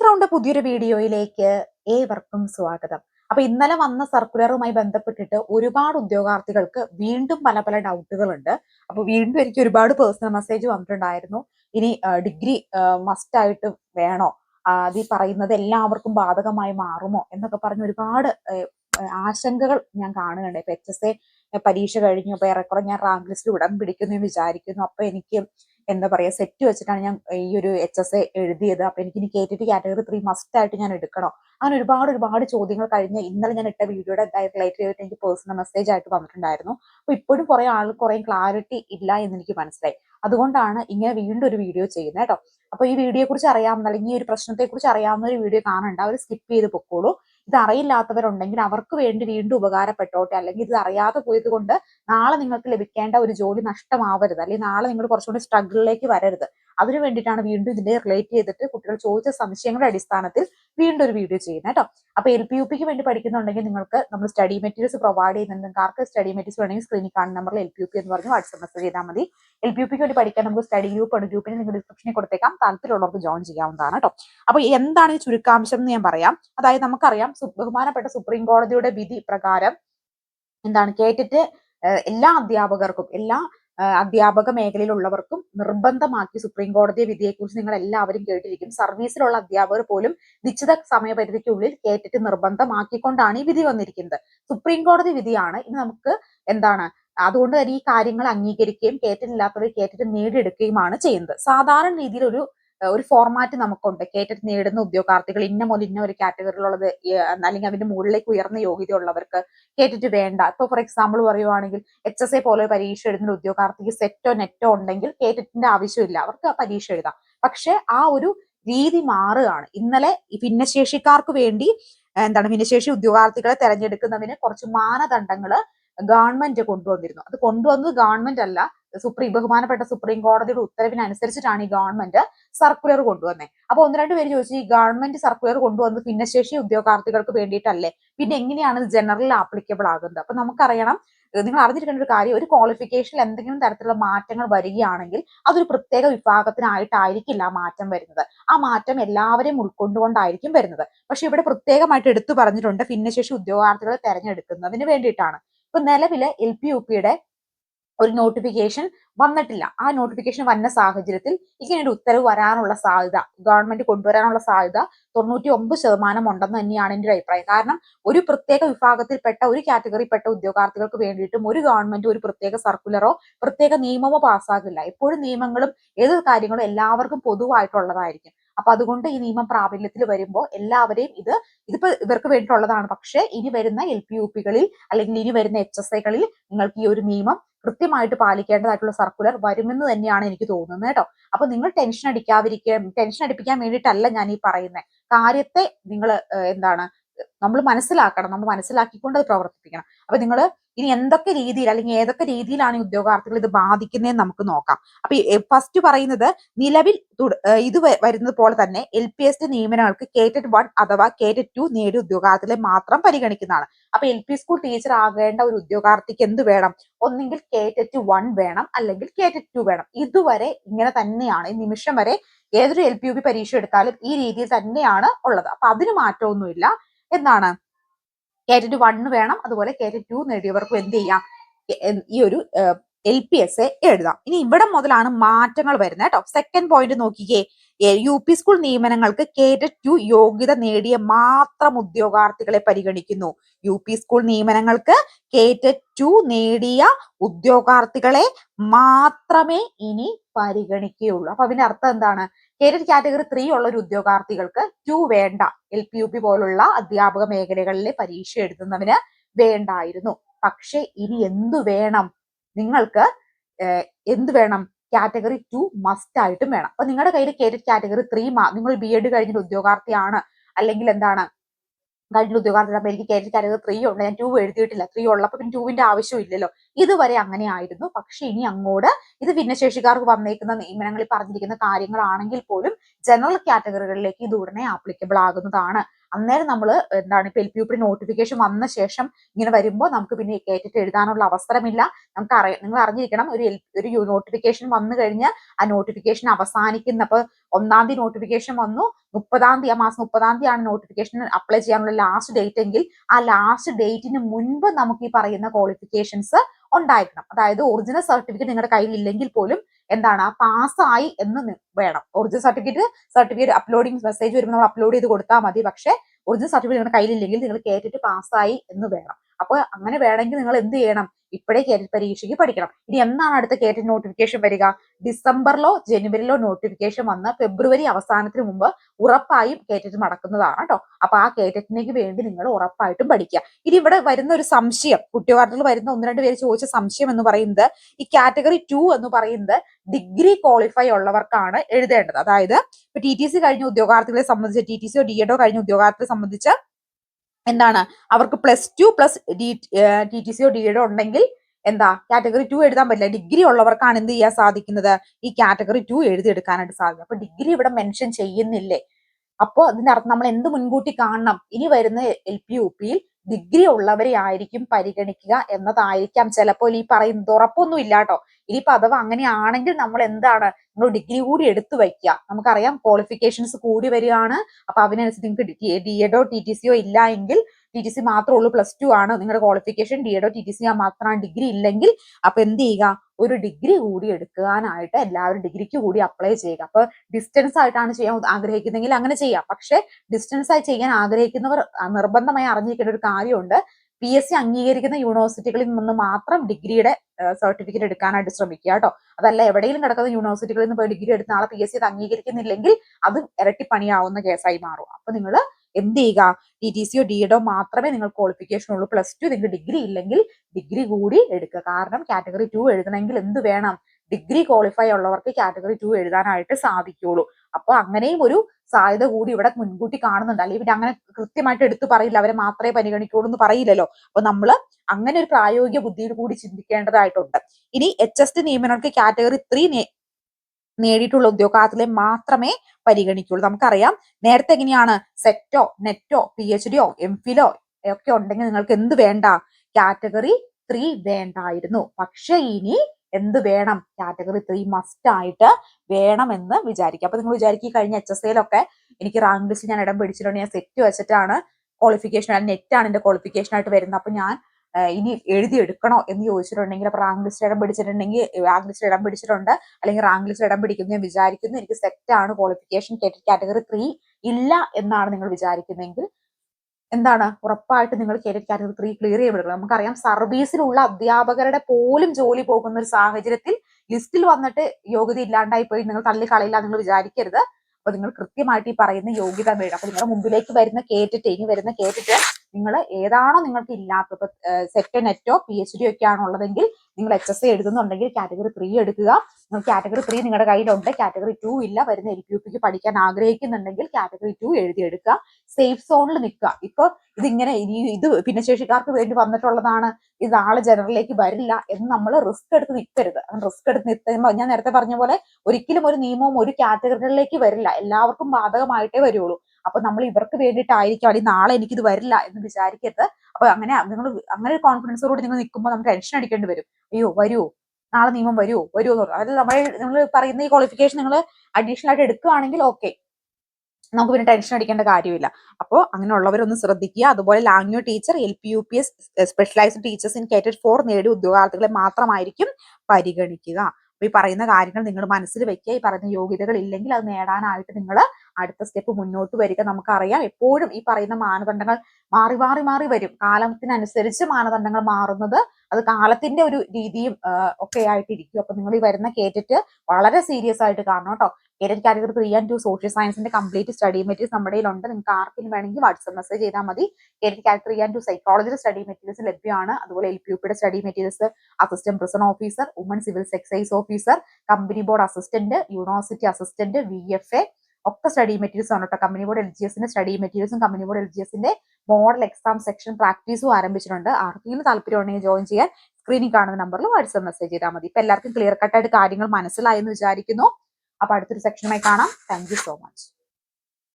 Ground പുതിയൊരു വീഡിയോയിലേക്ക് ഏവർക്കും സ്വാഗതം. അപ്പൊ ഇന്നലെ വന്ന സർക്കുലറുമായി ബന്ധപ്പെട്ടിട്ട് ഒരുപാട് ഉദ്യോഗാർത്ഥികൾക്ക് വീണ്ടും പല പല ഡൗട്ടുകൾ ഉണ്ട്. അപ്പൊ വീണ്ടും എനിക്ക് ഒരുപാട് പേഴ്സണൽ മെസ്സേജ് വന്നിട്ടുണ്ടായിരുന്നു. ഇനി ഡിഗ്രി മസ്റ്റ് ആയിട്ട് വേണോ? അത് ഈ പറയുന്നത് എല്ലാവർക്കും ബാധകമായി മാറുമോ? എന്നൊക്കെ പറഞ്ഞ് ഒരുപാട് ആശങ്കകൾ ഞാൻ കാണുന്നുണ്ട്. ഇപ്പൊ എച്ച് എസ് എ പരീക്ഷ കഴിഞ്ഞു. അപ്പൊ ഏറെക്കുറെ ഞാൻ റാങ്ക് ലിസ്റ്റ് ഉടൻ പിടിക്കുന്നു വിചാരിക്കുന്നു. അപ്പൊ എനിക്ക് എന്താ പറയാ സെറ്റ് വെച്ചിട്ടാണ് ഞാൻ ഈ ഒരു എച്ച് എസ് എ എഴുതിയത്. അപ്പൊ എനിക്ക് ഇനി K T T category three must ആയിട്ട് ഞാൻ എടുക്കണോ. അങ്ങനെ ഒരുപാട് ഒരുപാട് ചോദ്യങ്ങൾ കഴിഞ്ഞ് ഇന്നലെ ഞാൻ ഇട്ട വീഡിയോയുടെ റിലേറ്റ് ചെയ്തിട്ട് എനിക്ക് പേഴ്സണൽ മെസ്സേജ് ആയിട്ട് വന്നിട്ടുണ്ടായിരുന്നു. അപ്പോൾ ഇപ്പോഴും കുറെ ആൾ കുറെ ക്ലാരിറ്റി ഇല്ല എന്ന് എനിക്ക് മനസ്സിലായി. അതുകൊണ്ടാണ് ഇങ്ങനെ വീണ്ടും ഒരു വീഡിയോ ചെയ്യുന്നത് കേട്ടോ. അപ്പോൾ ഈ വീഡിയോയെ കുറിച്ച് അറിയാവുന്ന അല്ലെങ്കിൽ ഈ ഒരു പ്രശ്നത്തെ കുറിച്ച് അറിയാവുന്ന ഒരു വീഡിയോ കാണണ്ട. അവർ സ്കിപ്പ് ചെയ്ത് പൊക്കോളൂ. ഇത് അറിയില്ലാത്തവരുണ്ടെങ്കിൽ അവർക്ക് വേണ്ടി വീണ്ടും ഉപകാരപ്പെട്ടോട്ടെ. അല്ലെങ്കിൽ ഇത് അറിയാതെ പോയത് കൊണ്ട് നാളെ നിങ്ങൾക്ക് ലഭിക്കേണ്ട ഒരു ജോലി നഷ്ടമാവരുത്. അല്ലെങ്കിൽ നാളെ നിങ്ങൾ കുറച്ചുകൂടി സ്ട്രഗിളിലേക്ക് വരരുത്. അതിനു വേണ്ടിയിട്ടാണ് വീണ്ടും ഇതിനെ റിലേറ്റ് ചെയ്തിട്ട് കുട്ടികൾ ചോദിച്ച സംശയങ്ങളുടെ അടിസ്ഥാനത്തിൽ വീണ്ടും ഒരു വീഡിയോ ചെയ്യുന്നത് കേട്ടോ. അപ്പൊ എൽ പി യു പിക്ക് വേണ്ടി പഠിക്കുന്നുണ്ടെങ്കിൽ നിങ്ങൾക്ക് നമ്മൾ സ്റ്റഡി മെറ്റീരിയൽസ് പ്രൊവൈഡ് ചെയ്യുന്നുണ്ട്. നിങ്ങൾക്ക് സ്റ്റഡി മെറ്റീരിയൽസ് വേണമെങ്കിൽ സ്ക്രീനിൽ കാണുന്ന നമ്പറിൽ എൽ പി യു പി എന്ന് പറഞ്ഞ് വാട്സ്ആപ്പ് മെസ്സേജ് ചെയ്താൽ മതി. എൽ പി യു പിക്ക് വേണ്ടി പഠിക്കാൻ നമുക്ക് സ്റ്റഡി ഗ്രൂപ്പ് ഉണ്ട്. ഗ്രൂപ്പിന് നിങ്ങൾ ഡിസ്ക്രിപ്ഷനിൽ കൊടുത്തേക്കാം. താല്പര്യമുള്ളവർക്ക് ജോയിൻ ചെയ്യാവുന്നതാണ് കേട്ടോ. അപ്പൊ എന്താണ് ഈ ചുരുക്കാംശം എന്ന് ഞാൻ പറയാം. അതായത് നമുക്കറിയാം ബഹുമാനപ്പെട്ട സുപ്രീം കോടതിയുടെ വിധി പ്രകാരം എന്താണ് കേട്ടിട്ട് എല്ലാ അധ്യാപകർക്കും എല്ലാ അധ്യാപക മേഖലയിലുള്ളവർക്കും നിർബന്ധമാക്കി സുപ്രീം കോടതി വിധിയെക്കുറിച്ച് നിങ്ങൾ എല്ലാവരും കേട്ടിരിക്കും. സർവീസിലുള്ള അധ്യാപകർ പോലും നിശ്ചിത സമയപരിധിക്കുള്ളിൽ കേട്ടിട്ട് നിർബന്ധമാക്കിക്കൊണ്ടാണ് ഈ വിധി വന്നിരിക്കുന്നത്. സുപ്രീം കോടതി വിധിയാണ്. ഇനി നമുക്ക് എന്താണ്? അതുകൊണ്ട് തന്നെ ഈ കാര്യങ്ങൾ അംഗീകരിക്കുകയും കേട്ടിട്ടില്ലാത്തവർ കേറ്റിട്ട് നേടിയെടുക്കുകയുമാണ് ചെയ്യുന്നത്. സാധാരണ രീതിയിൽ ഒരു ഒരു ഫോർമാറ്റ് നമുക്കുണ്ട്. കേറ്റഡ് നേടുന്ന ഉദ്യോഗാർത്ഥികൾ ഇന്ന മുതൽ ഇന്ന ഒരു കാറ്റഗറിയിലുള്ളത് അല്ലെങ്കിൽ അതിന്റെ മുകളിലേക്ക് ഉയർന്ന യോഗ്യതയുള്ളവർക്ക് കേറ്റഡ് വേണ്ട. ഇപ്പൊ ഫോർ എക്സാമ്പിൾ പറയുവാണെങ്കിൽ എച്ച് എസ് എ പോലെ പരീക്ഷ എഴുതുന്ന ഉദ്യോഗാർത്ഥിക്ക് സെറ്റോ നെറ്റോ ഉണ്ടെങ്കിൽ കേറ്റഡിന്റെ ആവശ്യമില്ല. അവർക്ക് ആ പരീക്ഷ എഴുതാം. പക്ഷെ ആ ഒരു രീതി മാറുകയാണ്. ഇന്നലെ ഭിന്നശേഷിക്കാർക്ക് വേണ്ടി എന്താണ് ഭിന്നശേഷി ഉദ്യോഗാർത്ഥികളെ തെരഞ്ഞെടുക്കുന്നതിന് കുറച്ച് മാനദണ്ഡങ്ങൾ ഗവൺമെന്റ് കൊണ്ടുവന്നിരുന്നു. അത് കൊണ്ടുവന്നത് ഗവൺമെന്റ് അല്ല. സുപ്രീം ബഹുമാനപ്പെട്ട സുപ്രീം കോടതിയുടെ ഉത്തരവിനനുസരിച്ചിട്ടാണ് ഈ ഗവൺമെന്റ് സർക്കുലർ കൊണ്ടുവന്നത് അപ്പൊ ഒന്ന് രണ്ട് പേര് ചോദിച്ചു ഈ ഗവൺമെന്റ് സർക്കുലർ കൊണ്ടുവന്നത് ഭിന്നശേഷി ഉദ്യോഗാർത്ഥികൾക്ക് വേണ്ടിയിട്ടല്ലേ? പിന്നെ എങ്ങനെയാണ് ജനറൽ ആപ്ലിക്കബിൾ ആകുന്നത്? അപ്പൊ നമുക്കറിയണം നിങ്ങൾ അറിഞ്ഞിരിക്കേണ്ട ഒരു കാര്യം ഒരു ക്വാളിഫിക്കേഷനിൽ എന്തെങ്കിലും തരത്തിലുള്ള മാറ്റങ്ങൾ വരികയാണെങ്കിൽ അതൊരു പ്രത്യേക വിഭാഗത്തിനായിട്ടായിരിക്കില്ല ആ മാറ്റം വരുന്നത്. ആ മാറ്റം എല്ലാവരെയും ഉൾക്കൊണ്ടുകൊണ്ടായിരിക്കും വരുന്നത്. പക്ഷെ ഇവിടെ പ്രത്യേകമായിട്ട് എടുത്തു പറഞ്ഞിട്ടുണ്ട് ഭിന്നശേഷി ഉദ്യോഗാർത്ഥികളെ തെരഞ്ഞെടുക്കുന്നതിന് വേണ്ടിയിട്ടാണ്. ഇപ്പൊ നിലവിലെ എൽ പി യു പിയുടെ ഒരു നോട്ടിഫിക്കേഷൻ വന്നിട്ടില്ല. ആ നോട്ടിഫിക്കേഷൻ വന്ന സാഹചര്യത്തിൽ ഇങ്ങനെ ഒരു ഉത്തരവ് വരാനുള്ള സാധ്യത ഗവൺമെന്റ് കൊണ്ടുവരാനുള്ള സാധ്യത തൊണ്ണൂറ്റി ഒമ്പത് ശതമാനം ഉണ്ടെന്ന് തന്നെയാണ് എന്റെ ഒരു അഭിപ്രായം. കാരണം ഒരു പ്രത്യേക വിഭാഗത്തിൽപ്പെട്ട ഒരു കാറ്റഗറിപ്പെട്ട ഉദ്യോഗാർത്ഥികൾക്ക് വേണ്ടിയിട്ടും ഒരു ഗവൺമെന്റ് ഒരു പ്രത്യേക സർക്കുലറോ പ്രത്യേക നിയമമോ പാസ്സാകില്ല. എപ്പോഴും നിയമങ്ങളും ഏത് കാര്യങ്ങളും എല്ലാവർക്കും പൊതുവായിട്ടുള്ളതായിരിക്കും. അപ്പൊ അതുകൊണ്ട് ഈ നിയമം പ്രാബല്യത്തിൽ വരുമ്പോൾ എല്ലാവരെയും ഇത് ഇതിപ്പോ ഇവർക്ക് വേണ്ടിയിട്ടുള്ളതാണ്. പക്ഷേ ഇനി വരുന്ന എൽ പി യു പികളിൽ അല്ലെങ്കിൽ ഇനി വരുന്ന എച്ച് എസ് ഐകളിൽ നിങ്ങൾക്ക് ഈ ഒരു നിയമം കൃത്യമായിട്ട് പാലിക്കേണ്ടതായിട്ടുള്ള സർക്കുലർ വരുമെന്ന് തന്നെയാണ് എനിക്ക് തോന്നുന്നത് കേട്ടോ. അപ്പൊ നിങ്ങൾ ടെൻഷൻ അടിക്കാതിരിക്കുക ടെൻഷൻ അടിപ്പിക്കാൻ വേണ്ടിയിട്ടല്ല ഞാൻ ഈ പറയുന്നത് കാര്യത്തെ നിങ്ങൾ എന്താണ് നമ്മൾ മനസ്സിലാക്കണം നമ്മൾ മനസ്സിലാക്കിക്കൊണ്ട് അത് പ്രവർത്തിപ്പിക്കണം. അപ്പൊ നിങ്ങൾ ഇനി എന്തൊക്കെ രീതിയിൽ അല്ലെങ്കിൽ ഏതൊക്കെ രീതിയിലാണ് ഈ ഉദ്യോഗാർത്ഥികൾ ഇത് ബാധിക്കുന്നതെന്ന് നമുക്ക് നോക്കാം. അപ്പൊ ഫസ്റ്റ് പറയുന്നത് നിലവിൽ ഇത് വരുന്നത് പോലെ തന്നെ എൽ പി എസ് നിയമനങ്ങൾക്ക് കേറ്റഡ് വൺ അഥവാ കേറ്റഡ് ടു നേടിയ ഉദ്യോഗാർത്ഥികളെ മാത്രം പരിഗണിക്കുന്നതാണ്. അപ്പൊ എൽ പി സ്കൂൾ ടീച്ചർ ആകേണ്ട ഒരു ഉദ്യോഗാർത്ഥിക്ക് എന്ത് വേണം? ഒന്നെങ്കിൽ കേറ്ററ്റ് വൺ വേണം അല്ലെങ്കിൽ കേറ്ററ്റ് ടു വേണം. ഇതുവരെ ഇങ്ങനെ തന്നെയാണ് ഈ നിമിഷം വരെ ഏതൊരു എൽ പി യു പി പരീക്ഷ എടുത്താലും ഈ രീതിയിൽ തന്നെയാണ് ഉള്ളത്. അപ്പൊ അതിന് മാറ്റമൊന്നുമില്ല. എന്താണ് കാരറ്റ് വണ്ണ് വേണം അതുപോലെ കാരറ്റ് ടു നേടിയവർക്കും എന്ത് ചെയ്യാം? ഈ ഒരു എൽ പി എസ് എ എഴുതാം. ഇനി ഇവിടെ മുതലാണ് മാറ്റങ്ങൾ വരുന്നത് കേട്ടോ. സെക്കൻഡ് പോയിന്റ് നോക്കിക്കേ. യു പി സ്കൂൾ നിയമനങ്ങൾക്ക് കേറ്ററ്റ് ടു യോഗ്യത നേടിയ മാത്രം ഉദ്യോഗാർത്ഥികളെ പരിഗണിക്കുന്നു. യു പി സ്കൂൾ നിയമനങ്ങൾക്ക് കേറ്ററ്റ് ടു നേടിയ ഉദ്യോഗാർത്ഥികളെ മാത്രമേ ഇനി പരിഗണിക്കുകയുള്ളൂ. അപ്പൊ അതിന്റെ അർത്ഥം എന്താണ്? കേറ്ററ്റ് കാറ്റഗറി ത്രീ ഉള്ള ഒരു ഉദ്യോഗാർത്ഥികൾക്ക് ടു വേണ്ട എൽ പി യു പി പോലുള്ള അധ്യാപക മേഖലകളിലെ പരീക്ഷ എഴുതുന്നവന് വേണ്ടായിരുന്നു. പക്ഷെ ഇനി എന്തു വേണം? നിങ്ങൾക്ക് എന്ത് വേണം? കാറ്റഗറി ടു മസ്റ്റ് ആയിട്ടും വേണം. അപ്പൊ നിങ്ങളുടെ കയ്യിൽ കരിയർ കാറ്റഗറി ത്രീ നിങ്ങൾ ബി എഡ് കഴിഞ്ഞൊരു ഉദ്യോഗാർത്ഥിയാണ്. അല്ലെങ്കിൽ എന്താണ്? കഴിഞ്ഞ ഉദ്യോഗാർത്ഥി അപ്പം എനിക്ക് കാറ്റഗറി ത്രീ ഉണ്ട്. ഞാൻ ട്യൂബ് എഴുതിയിട്ടില്ല. ത്രീ ഉള്ളപ്പോൾ പിന്നെ ടൂവിന്റെ ആവശ്യമില്ലല്ലോ. ഇതുവരെ അങ്ങനെ ആയിരുന്നു പക്ഷെ ഇനി അങ്ങോട്ട് ഇത് ഭിന്നശേഷിക്കാർക്ക് വന്നേക്കുന്ന നിയമനങ്ങളിൽ പറഞ്ഞിരിക്കുന്ന കാര്യങ്ങളാണെങ്കിൽ പോലും ജനറൽ കാറ്റഗറികളിലേക്ക് ഇത് ഉടനെ ആപ്ലിക്കബിൾ ആകുന്നതാണ്. അന്നേരം നമ്മൾ എന്താണ് ഇപ്പൊ L P U P notification വന്ന ശേഷം ഇങ്ങനെ വരുമ്പോൾ നമുക്ക് പിന്നെ കയറ്റിട്ട് എഴുതാനുള്ള അവസരമില്ല. നമുക്ക് അറിയാം നിങ്ങൾ അറിഞ്ഞിരിക്കണം ഒരു ഒരു നോട്ടിഫിക്കേഷൻ വന്നു കഴിഞ്ഞ് ആ നോട്ടിഫിക്കേഷൻ അവസാനിക്കുന്ന അപ്പൊ ഒന്നാം തീയതി നോട്ടിഫിക്കേഷൻ വന്നു. മുപ്പതാം തീയതി ആ മാസം മുപ്പതാം തീയതി ആണ് നോട്ടിഫിക്കേഷൻ അപ്ലൈ ചെയ്യാനുള്ള ലാസ്റ്റ് ഡേറ്റ് എങ്കിൽ ആ ലാസ്റ്റ് ഡേറ്റിന് മുൻപ് നമുക്ക് ഈ പറയുന്ന ക്വാളിഫിക്കേഷൻസ് ഉണ്ടായിരിക്കണം. അതായത് ഒറിജിനൽ സർട്ടിഫിക്കറ്റ് നിങ്ങളുടെ കയ്യിൽ ഇല്ലെങ്കിൽ പോലും എന്താണ് ആ പാസ്സായി എന്ന് വേണം. Original certificate certificate uploading message വരുമ്പോൾ നമ്മൾ അപ്ലോഡ് ചെയ്ത് കൊടുത്താൽ മതി. പക്ഷേ ഒറിജിനൽ സർട്ടിഫിക്കറ്റ് നിങ്ങളുടെ കയ്യിലില്ലെങ്കിൽ നിങ്ങൾ കേട്ടിട്ട് പാസ്സായി എന്ന് വേണം. അപ്പോൾ അങ്ങനെ വേണമെങ്കിൽ നിങ്ങൾ എന്ത് ചെയ്യണം? ഇപ്പോഴേ കേരറ്റ് പരീക്ഷയ്ക്ക് പഠിക്കണം. ഇനി എന്നാണ് അടുത്ത കേരറ്റ് നോട്ടിഫിക്കേഷൻ വരിക? ഡിസംബറിലോ ജനുവരിയിലോ നോട്ടിഫിക്കേഷൻ വന്ന് ഫെബ്രുവരി അവസാനത്തിന് മുമ്പ് ഉറപ്പായും കേറ്ററ്റ് നടക്കുന്നതാണ് കേട്ടോ അപ്പൊ ആ കേറ്ററ്റിനേക്ക് വേണ്ടി നിങ്ങൾ ഉറപ്പായിട്ടും പഠിക്കുക. ഇനി ഇവിടെ വരുന്ന ഒരു സംശയം കുട്ടിവാർത്തകൾ വരുന്ന ഒന്ന് രണ്ട് പേര് ചോദിച്ച സംശയം എന്ന് പറയുന്നത് ഈ കാറ്റഗറി ടു എന്ന് പറയുന്നത് ഡിഗ്രി ക്വാളിഫൈ ഉള്ളവർക്കാണ് എഴുതേണ്ടത്. അതായത് ഇപ്പൊ ടി ടി സി കഴിഞ്ഞ ഉദ്യോഗാർത്ഥികളെ സംബന്ധിച്ച് ടി ടി സിയോ ഡി എഡോ കഴിഞ്ഞ ഉദ്യോഗാർത്ഥികളെ സംബന്ധിച്ച് എന്താണ്? അവർക്ക് plus two plus D T T സിയോ ഡി എഡോ ഉണ്ടെങ്കിൽ എന്താ? കാറ്റഗറി ടു എഴുതാൻ പറ്റില്ല. ഡിഗ്രി ഉള്ളവർക്കാണ് എന്ത് ചെയ്യാൻ സാധിക്കുന്നത്? ഈ കാറ്റഗറി ടു എഴുതിയെടുക്കാനായിട്ട് സാധിക്കും. അപ്പൊ ഡിഗ്രി ഇവിടെ മെൻഷൻ ചെയ്യുന്നില്ലേ? അപ്പോൾ അതിന്റെ അർത്ഥം നമ്മൾ എന്ത് മുൻകൂട്ടി കാണണം? ഇനി വരുന്ന എൽ പി യു പിയിൽ ഡിഗ്രി ഉള്ളവരെ ആയിരിക്കും പരിഗണിക്കുക എന്നതായിരിക്കാം ചിലപ്പോൾ ഈ പറയുന്നത്. ഉറപ്പൊന്നും ഇല്ല കേട്ടോ. ഇനിയിപ്പോ അഥവാ അങ്ങനെയാണെങ്കിൽ നമ്മൾ എന്താണ്? നമ്മൾ ഡിഗ്രി കൂടി എടുത്തു വയ്ക്കുക. നമുക്കറിയാം ക്വാളിഫിക്കേഷൻസ് കൂടി വരികയാണ്. അപ്പൊ അതിനനുസരിച്ച് നിങ്ങൾക്ക് ഡി എഡോ ടി ടി സിയോ ഇല്ല എങ്കിൽ ടി ടി സി മാത്രമേ ഉള്ളൂ പ്ലസ് ടു ആണ്. നിങ്ങളുടെ ക്വാളിഫിക്കേഷൻ ഡി എഡോ ടി ടി സി മാത്രമാണ് ഡിഗ്രി ഇല്ലെങ്കിൽ അപ്പൊ എന്ത് ചെയ്യുക? ഒരു ഡിഗ്രി കൂടി എടുക്കാനായിട്ട് എല്ലാവരും ഡിഗ്രിക്ക് കൂടി അപ്ലൈ ചെയ്യുക. അപ്പൊ ഡിസ്റ്റൻസ് ആയിട്ടാണ് ചെയ്യാൻ ആഗ്രഹിക്കുന്നതെങ്കിൽ അങ്ങനെ ചെയ്യാം. പക്ഷെ ഡിസ്റ്റൻസ് ആയി ചെയ്യാൻ ആഗ്രഹിക്കുന്നവർ നിർബന്ധമായി അറിഞ്ഞിരിക്കേണ്ട ഒരു കാര്യമുണ്ട്. പി എസ് സി അംഗീകരിക്കുന്ന യൂണിവേഴ്സിറ്റികളിൽ നിന്ന് മാത്രം ഡിഗ്രിയുടെ സർട്ടിഫിക്കറ്റ് എടുക്കാനായിട്ട് ശ്രമിക്കുക കേട്ടോ. അതല്ല എവിടെയെങ്കിലും കിടക്കുന്ന യൂണിവേഴ്സിറ്റികളിൽ നിന്ന് പോയി ഡിഗ്രി എടുത്ത ആളെ പി എസ് സി അത് അംഗീകരിക്കുന്നില്ലെങ്കിൽ അത് ഇരട്ടിപ്പണിയാവുന്ന കേസായി മാറും. അപ്പൊ നിങ്ങൾ എന്ത് ചെയ്യുക? ടി ടി സിയോ ഡി എഡോ മാത്രമേ നിങ്ങൾ ക്വാളിഫിക്കേഷൻ ഉള്ളൂ. പ്ലസ് ടു നിങ്ങൾക്ക് ഡിഗ്രി ഇല്ലെങ്കിൽ ഡിഗ്രി കൂടി എടുക്കുക. കാരണം കാറ്റഗറി ടു എഴുതണമെങ്കിൽ എന്ത് വേണം? ഡിഗ്രി ക്വാളിഫൈ ഉള്ളവർക്ക് കാറ്റഗറി ടു എഴുതാനായിട്ട് സാധിക്കുള്ളൂ. അപ്പൊ അങ്ങനെയും ഒരു സാധ്യത കൂടി ഇവിടെ മുൻകൂട്ടി കാണുന്നുണ്ട്. അല്ലെങ്കിൽ പിന്നെ അങ്ങനെ കൃത്യമായിട്ട് എടുത്തു പറയില്ല. അവരെ മാത്രമേ പരിഗണിക്കുള്ളൂ എന്ന് പറയില്ലല്ലോ. അപ്പൊ നമ്മൾ അങ്ങനെ ഒരു പ്രായോഗിക ബുദ്ധിയിൽ കൂടി ചിന്തിക്കേണ്ടതായിട്ടുണ്ട്. ഇനി എച്ച് എസ് ടി നിയമനങ്ങൾക്ക് കാറ്റഗറി ത്രീ നേടിയിട്ടുള്ള ഉദ്യോഗാർത്ഥികളെ മാത്രമേ പരിഗണിക്കുള്ളൂ. നമുക്കറിയാം നേരത്തെ എങ്ങനെയാണ് സെറ്റോ നെറ്റോ പി എച്ച് ഡിയോ എം ഫിലോ ഒക്കെ ഉണ്ടെങ്കിൽ നിങ്ങൾക്ക് എന്ത് വേണ്ട? കാറ്റഗറി ത്രീ വേണ്ടായിരുന്നു. പക്ഷെ ഇനി എന്ത് വേണം? കാറ്റഗറി ത്രീ മസ്റ്റ് ആയിട്ട് വേണമെന്ന് വിചാരിക്കുക. അപ്പൊ നിങ്ങൾ വിചാരിക്കുക കഴിഞ്ഞ എച്ച് എസ് എയിലൊക്കെ എനിക്ക് റാങ്ക് ലിസ്റ്റ് ഞാൻ ഇടം പിടിച്ചിട്ടുണ്ട് ഞാൻ സെറ്റ് വെച്ചിട്ടാണ് ക്വാളിഫിക്കേഷൻ ആണ് എന്റെ ക്വാളിഫിക്കേഷൻ ആയിട്ട് വരുന്നത്. അപ്പൊ ഞാൻ ഇനി എഴുതി എടുക്കണോ എന്ന് ചോദിച്ചിട്ടുണ്ടെങ്കിൽ അപ്പൊ റാങ്ക് ലിസ്റ്റ് ഇടം പിടിച്ചിട്ടുണ്ടെങ്കിൽ റാങ്ക് ലിസ്റ്റ് ഇടം പിടിച്ചിട്ടുണ്ട്. അല്ലെങ്കിൽ റാങ്ക് ലിസ്റ്റ് ഇടം പിടിക്കുന്നു ഞാൻ വിചാരിക്കുന്നു. എനിക്ക് സെറ്റ് ആണ്. ക്വാളിഫിക്കേഷൻ കാറ്റഗറി ത്രീ ഇല്ല എന്നാണ് നിങ്ങൾ വിചാരിക്കുന്നതെങ്കിൽ എന്താണ്? ഉറപ്പായിട്ട് നിങ്ങൾ കേരറ്റ് കാറ്റഗറി ത്രീ ക്ലിയർ ചെയ്യപ്പെടുക നമുക്കറിയാം സർവീസിലുള്ള അധ്യാപകരുടെ പോലും ജോലി പോകുന്ന ഒരു സാഹചര്യത്തിൽ ലിസ്റ്റിൽ വന്നിട്ട് യോഗ്യത ഇല്ലാണ്ടായി പോയി നിങ്ങൾ തള്ളി തള്ളിക്കളയില്ല നിങ്ങൾ വിചാരിക്കരുത്. അപ്പൊ നിങ്ങൾ കൃത്യമായിട്ട് ഈ പറയുന്ന യോഗ്യത വേണം അപ്പൊ നിങ്ങളുടെ മുമ്പിലേക്ക് വരുന്ന കേറ്റിട്ട് ഇനി വരുന്ന കേട്ടിട്ട് നിങ്ങൾ ഏതാണോ നിങ്ങൾക്ക് ഇല്ലാത്തത് ഇപ്പൊ സെറ്റ് നെറ്റോ പി എച്ച് ഡി ഒക്കെ ആണുള്ളതെങ്കിൽ നിങ്ങൾ എച്ച് എസ് എഴുതുന്നുണ്ടെങ്കിൽ കാറ്റഗറി ത്രീ എടുക്കുക. കാറ്റഗറി ത്രീ നിങ്ങളുടെ കയ്യിലുണ്ട്. കാറ്റഗറി ടു ഇല്ല വരുന്ന എൽ പി യു പിക്ക് പഠിക്കാൻ ആഗ്രഹിക്കുന്നുണ്ടെങ്കിൽ കാറ്റഗറി ടു എഴുതിയെടുക്കുക. സേഫ് സോണിൽ നിൽക്കുക. ഇപ്പൊ ഇതിങ്ങനെ ഇനി ഇത് ഭിന്നശേഷിക്കാർക്ക് വേണ്ടി വന്നിട്ടുള്ളതാണ്. ഇത് നാളെ ജനറലിലേക്ക് വരില്ല എന്ന് നമ്മൾ റിസ്ക് എടുത്ത് നിൽക്കരുത്. റിസ്ക് എടുത്ത് നിൽക്കുമ്പോൾ ഞാൻ നേരത്തെ പറഞ്ഞ പോലെ ഒരിക്കലും ഒരു നിയമവും ഒരു കാറ്റഗറികളിലേക്ക് വരില്ല. എല്ലാവർക്കും ബാധകമായിട്ടേ വരുള്ളൂ. അപ്പൊ നമ്മൾ ഇവർക്ക് വേണ്ടിയിട്ടായിരിക്കും അല്ലെങ്കിൽ നാളെ എനിക്കിത് വരില്ല എന്ന് വിചാരിക്കരുത്. അപ്പൊ അങ്ങനെ നിങ്ങൾ അങ്ങനെ ഒരു കോൺഫിഡൻസോട് നിങ്ങൾ നിൽക്കുമ്പോൾ നമുക്ക് ടെൻഷൻ അടിക്കേണ്ടി വരും. അയ്യോ വരൂ നാളെ നിയമം വരുമോ വരുമോ എന്ന് പറഞ്ഞു. അതായത് നമ്മൾ നിങ്ങൾ പറയുന്ന ഈ ക്വാളിഫിക്കേഷൻ നിങ്ങൾ അഡീഷണൽ ആയിട്ട് എടുക്കുകയാണെങ്കിൽ ഓക്കെ നമുക്ക് പിന്നെ ടെൻഷൻ അടിക്കേണ്ട കാര്യമില്ല. അപ്പോൾ അങ്ങനെയുള്ളവരൊന്ന് ശ്രദ്ധിക്കുക. അതുപോലെ language teacher L P U P S specialised teachers in KTET four നേടിയ ഉദ്യോഗാർത്ഥികളെ മാത്രമായിരിക്കും പരിഗണിക്കുക. അപ്പൊ ഈ പറയുന്ന കാര്യങ്ങൾ നിങ്ങൾ മനസ്സിൽ വെക്കുക. ഈ പറയുന്ന യോഗ്യതകൾ ഇല്ലെങ്കിൽ അത് നേടാനായിട്ട് നിങ്ങൾ അടുത്ത സ്റ്റെപ്പ് മുന്നോട്ട് വരിക നമുക്കറിയാം. എപ്പോഴും ഈ പറയുന്ന മാനദണ്ഡങ്ങൾ മാറി മാറി മാറി വരും. കാലത്തിനനുസരിച്ച് മാനദണ്ഡങ്ങൾ മാറുന്നത് അത് കാലത്തിന്റെ ഒരു രീതിയും ഒക്കെ ആയിട്ടിരിക്കും. അപ്പൊ നിങ്ങൾ ഈ വരുന്ന കേറ്റിട്ട് വളരെ സീരിയസ് ആയിട്ട് കാണണം കേട്ടോ. KTET category three and two social സയൻസിന്റെ കംപ്ലീറ്റ് സ്റ്റഡി മെറ്റീരിയൽസ് നമ്മുടെ കയ്യിലുണ്ട്. നിങ്ങൾക്ക് ആർക്കും വേണമെങ്കിൽ വാട്സ്ആപ്പ് മെസ്സേജ് ചെയ്താൽ മതി. KTET category three and two psychology study materials ലഭ്യമാണ്. അതുപോലെ എൽ പി യു പിയുടെ study materials assistant prison officer woman civil excise officer company board assistant university assistant V F A ഒക്കെ സ്റ്റഡി മെറ്റീരിയൽസ് ആണ് കേട്ടോ. Company board L G എസിന്റെ study മെറ്റീരിയൽസും company board L G എസിന്റെ model exam section പ്രാക്ടീസും ആരംഭിച്ചിട്ടുണ്ട്. ആർക്കെങ്കിലും താല്പര്യം ഉണ്ടെങ്കിൽ ജോയിൻ ചെയ്യാൻ സ്ക്രീനിൽ കാണുന്ന നമ്പറിൽ വാട്സ്ആപ്പ് മെസ്സേജ് ചെയ്താൽ മതി. ഇപ്പൊ എല്ലാവർക്കും ക്ലിയർ കട്ടായിട്ട് കാര്യങ്ങൾ മനസ്സിലായെന്ന് വിചാരിക്കുന്നു. അപ്പൊ അടുത്തൊരു സെക്ഷനുമായി കാണാം. Thank so much